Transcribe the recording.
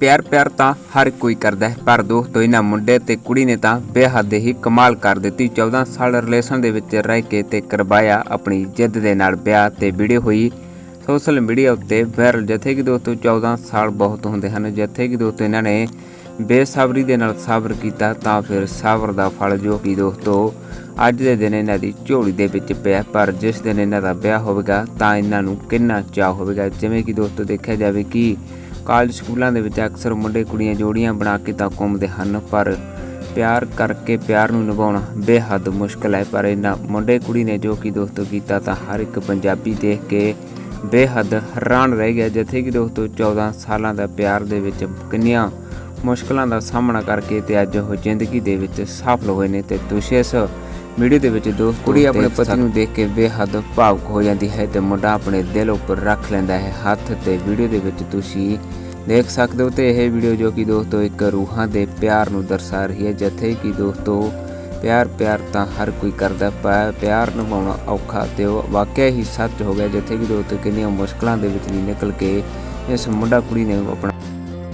ਪਿਆਰ ਪਿਆਰ ਤਾਂ ਹਰ ਕੋਈ ਕਰਦਾ ਹੈ, ਪਰ ਦੋਸਤੋ ਇਹਨਾਂ ਮੁੰਡੇ ਤੇ ਕੁੜੀ ਨੇ ਤਾਂ ਬੇਹੱਦ ਹੀ ਕਮਾਲ ਕਰ ਦਿੱਤੀ। 14 ਸਾਲ ਰਿਲੇਸ਼ਨ ਦੇ ਵਿੱਚ ਰਹਿ ਕੇ ਤੇ ਕਰਵਾਇਆ ਆਪਣੀ ਜਿੱਦ ਦੇ ਨਾਲ ਵਿਆਹ ਤੇ ਵੀਡੀਓ ਹੋਈ। ਸੋਸ਼ਲ ਮੀਡੀਆ ਉੱਤੇ ਵਾਇਰਲ ਜਿੱਥੇ ਕਿ ਦੋਸਤੋ 14 ਸਾਲ ਬਹੁਤ ਹੁੰਦੇ ਹਨ, ਜਿੱਥੇ ਕਿ ਦੋਸਤੋ ਇਹਨਾਂ ਨੇ ਬੇਸਬਰੀ ਦੇ ਨਾਲ ਸਬਰ ਕੀਤਾ ਤਾਂ ਫਿਰ ਸਬਰ ਦਾ ਫਲ ਜੋ ਕਿ ਦੋਸਤੋ ਅੱਜ ਦੇ ਦਿਨ ਇਹਨਾਂ ਦੀ ਝੋਲੀ ਦੇ ਵਿੱਚ ਪਿਆ, ਪਰ ਜਿਸ ਦਿਨ ਇਹਨਾਂ ਦਾ ਵਿਆਹ ਹੋਵੇਗਾ ਤਾਂ ਇਹਨਾਂ ਨੂੰ ਕਿੰਨਾ ਚਾਅ ਹੋਵੇਗਾ। ਜਿਵੇਂ ਕਿ ਦੋਸਤੋ ਦੇਖਿਆ ਜਾਵੇ ਕਿ ਕਾਲਜ ਸਕੂਲਾਂ ਦੇ ਵਿੱਚ ਅਕਸਰ ਮੁੰਡੇ ਕੁੜੀਆਂ ਜੋੜੀਆਂ ਬਣਾ ਕੇ ਤਾਂ ਘੁੰਮਦੇ ਹਨ, ਪਰ ਪਿਆਰ ਕਰਕੇ ਪਿਆਰ ਨੂੰ ਨਿਭਾਉਣਾ ਬੇਹੱਦ ਮੁਸ਼ਕਲ ਹੈ। ਪਰ ਇਹਨਾਂ ਮੁੰਡੇ ਕੁੜੀ ਨੇ ਜੋ ਕਿ ਦੋਸਤੋ ਕੀਤਾ ਤਾਂ ਹਰ ਇੱਕ ਪੰਜਾਬੀ ਦੇਖ ਕੇ ਬੇਹੱਦ ਹੈਰਾਨ ਰਹਿ ਗਿਆ, ਜਿੱਥੇ ਕਿ ਦੋਸਤੋ 14 ਸਾਲਾਂ ਦਾ ਪਿਆਰ ਦੇ ਵਿੱਚ ਕਿੰਨੀਆਂ ਮੁਸ਼ਕਲਾਂ ਦਾ ਸਾਹਮਣਾ ਕਰਕੇ ਤੇ ਅੱਜ ਉਹ ਜ਼ਿੰਦਗੀ ਦੇ ਵਿੱਚ ਸਫਲ ਹੋਏ ਨੇ ਤੇ ਤੁਸੀਂ ਇਸ ਵੀਡੀਓ ਦੇ ਵਿੱਚ ਦੋਸਤੋ ਕੁੜੀ ਆਪਣੇ ਪਤੀ ਨੂੰ ਦੇਖ ਕੇ ਬੇਹੱਦ ਭਾਵੁਕ ਹੋ ਜਾਂਦੀ ਹੈ ਤੇ ਮੁੰਡਾ ਆਪਣੇ ਦਿਲ ਉੱਪਰ ਰੱਖ ਲੈਂਦਾ ਹੈ। ਹੱਥ ਤੇ ਵੀਡੀਓ ਦੇ ਵਿੱਚ ਤੁਸੀਂ ਦੇਖ ਸਕਦੇ ਹੋ ਤੇ ਇਹ ਵੀਡੀਓ ਜੋ ਕਿ ਦੋਸਤੋ ਇੱਕ ਰੂਹਾਂ ਦੇ ਪਿਆਰ ਨੂੰ ਦਰਸਾ ਰਹੀ ਹੈ। ਜਿੱਥੇ ਕਿ ਦੋਸਤੋ ਪਿਆਰ ਪਿਆਰ ਤਾਂ ਹਰ ਕੋਈ ਕਰਦਾ ਪਰ ਪਿਆਰ ਨਿਭਾਉਣਾ ਔਖਾ ਤੇ ਉਹ ਵਾਕਿਆ ਹੀ ਸੱਚ ਹੋ ਗਿਆ ਜਿੱਥੇ ਕਿ ਦੋਸਤੋ ਕਿੰਨੀਆਂ ਮੁਸ਼ਕਲਾਂ ਦੇ ਵਿੱਚ ਦੀ ਨਿਕਲ ਕੇ ਇਸ ਮੁੰਡਾ ਕੁੜੀ ਨੇ ਆਪਣਾ